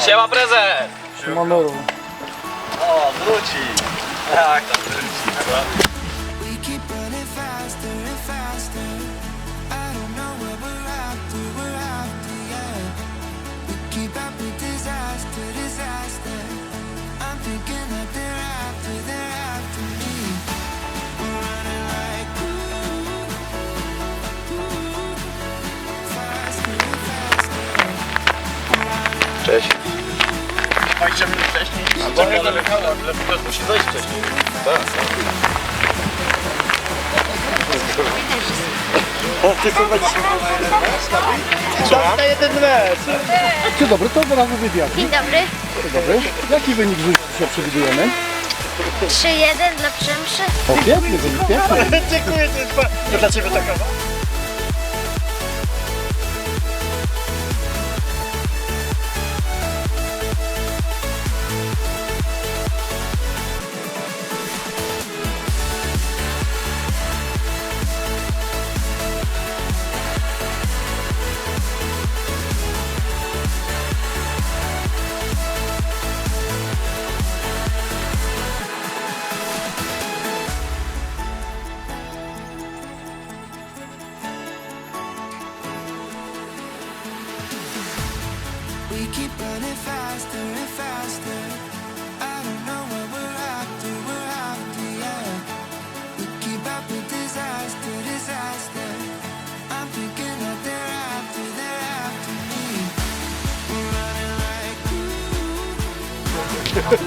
Siema prezes! Siema Nuru. O, wróci! Tak, to wróci. Cześć. 20 minut wcześniej. A bo ja nalegałem, ale Lukas musi dojść wcześniej. Tak, Ty kurwa dzisiaj na jeden mecz. Dzień dobry, to od razu wywiad. Dzień dobry. Dzień dobry. Jaki wynik dzisiaj przewidujemy? 3-1 dla Przemszy. O, piękny wynik, piękny. Dziękuję, to jest dla Ciebie taka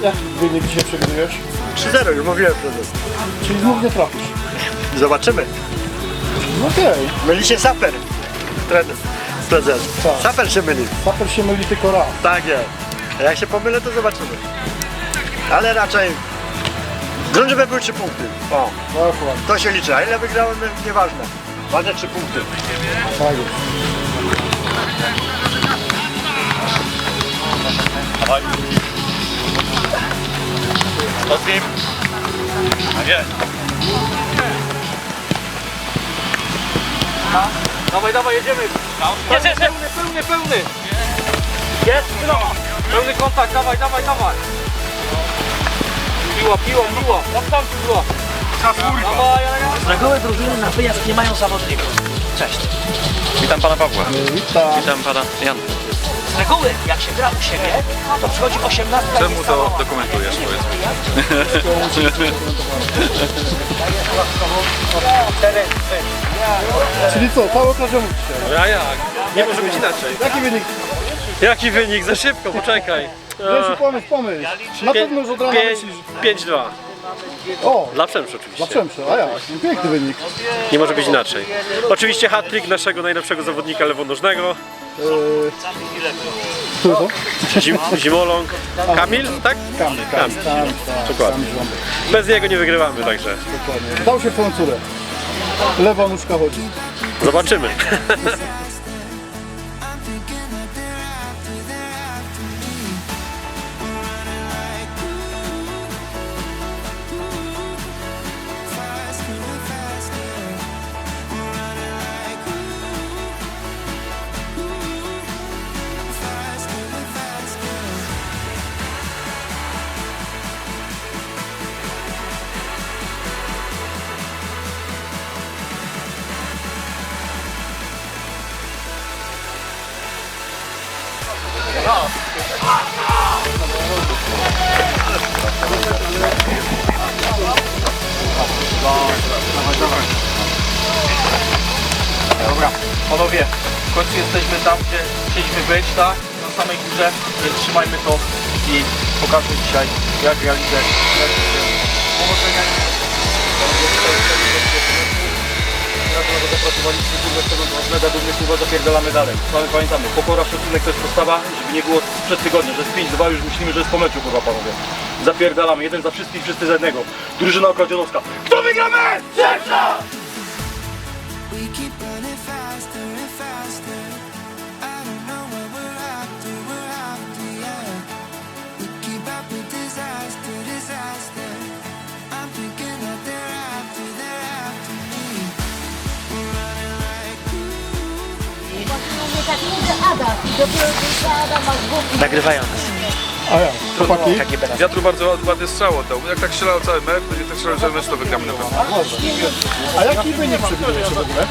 Jaki wynik dzisiaj przewidujesz? 3-0, już mówiłem prezes. Czyli znów nie trafisz. Zobaczymy. No Okej. Myli się saper. Trener. Prezes. Tak. Saper się myli. Saper się myli tylko raz. Tak jest. A jak się pomylę, to zobaczymy. Ale raczej grunt, żeby były 3 punkty. O, Dokładnie. to się liczy. A ile wygrałem, nieważne. Ważne 3 punkty. Tak jest. Odbij. A nie. Dawaj, dawaj, jedziemy! Jest, jest, pełny, pełny, pełny! Jest, no. Pełny kontakt, dawaj, dawaj, dawaj! Piła, piła, piła! Jak tam piła? Dawaj, elegancko! Z reguły drużyny na wyjazd nie mają zawodników. Cześć. Witam pana Pawła. Witam. Witam pana Jan. Z reguły, jak się gra u siebie, to przychodzi 18 Czemu to dokumentujesz, powiedz mi? Czyli co, cały okradziony dzisiaj. A jak? Nie może być inaczej. Jaki wynik? Jaki wynik? Za szybko, poczekaj. Wiesz, pomysł, pomysł. Na pewno już od rana myślisz. 5-2. O, Dla Przemszy dla oczywiście. Przemszy, a jak? Piękny wynik. Nie może być inaczej. Oczywiście hat-trick naszego najlepszego zawodnika lewonożnego. Który to? Zim, zimoląg. Kamil, tak? Kamil, Kamil, Kamil. Kamil, tak, Dokładnie. Kamil Żądek, Bez niego nie wygrywamy, także dokładnie. Dał się w całą córę. Lewa nóżka chodzi. zobaczymy. Panowie, w końcu jesteśmy tam, gdzie chcieliśmy być, tak? Na samej górze, więc trzymajmy to i pokażmy dzisiaj, jak realizę. Powodzenia. Bardzo zapracowaliśmy, kurwa, z tego mega dumny, kurwa, zapierdalamy dalej. Ale pamiętamy, pokora, szacunek to jest podstawa, żeby nie było sprzed tygodnia, że z 5-2 już myślimy, że jest po meczu, kurwa, panowie. Zapierdalamy, jeden za wszystkich, wszyscy za jednego. Drużyna okradzionowska. Kto wygra mecz? We keep running ooh. Ada i dopiero gdy Ada ma głowę. Nagrywają nas. A ja, chłopaki? KGB nas Wiatru bardzo ładny strzał oddał. Jak tak strzelał cały mecz, będzie tak strzelał cały mecz, to wygramy na pewno. A jaki wynik przewidujecie w ogóle?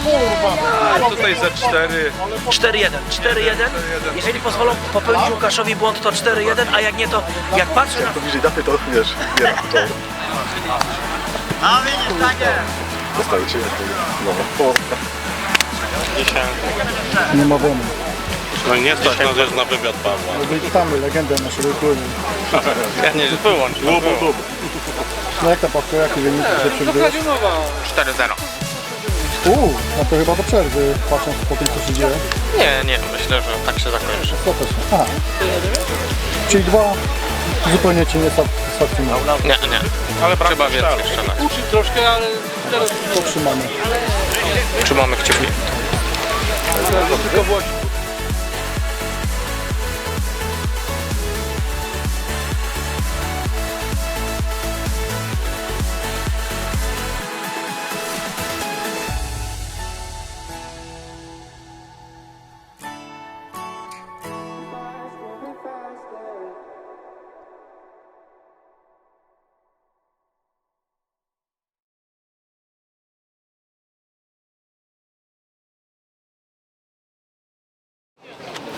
A tutaj za 4. 4-1. 4-1. Jeżeli pozwolą popełnić Łukaszowi błąd, to 4-1, a jak nie, to jak patrzę na... Bliżej daty to wiesz, nie to. A widzisz, tak jest. Zostaje cię. No, Nie ma wony. No nie stać nas jest na wywiad Pawła. Witamy legendę naszego klubu. Ja nie wyłącz. No jak ta Pawko, jaki wynik się przewidujesz? 4-0. Uuu, no to chyba do przerwy, patrząc po tym, co się dzieje. Nie, nie, myślę, że tak się zakończy. Ostatecznie. Aha. Czyli dwa zupełnie Cię nie satysfakcjonują. Nie, nie. Ale Trzeba więcej strzelać. To trzymamy. Trzymamy kciuki. 아,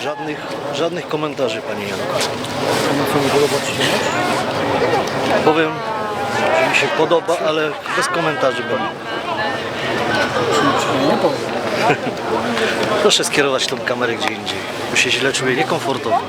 Żadnych, żadnych komentarzy, Ci się? Powiem, że mi się podoba, ale bez komentarzy powiem. Proszę skierować tą kamerę gdzie indziej. Tu się źle czuję, niekomfortowo.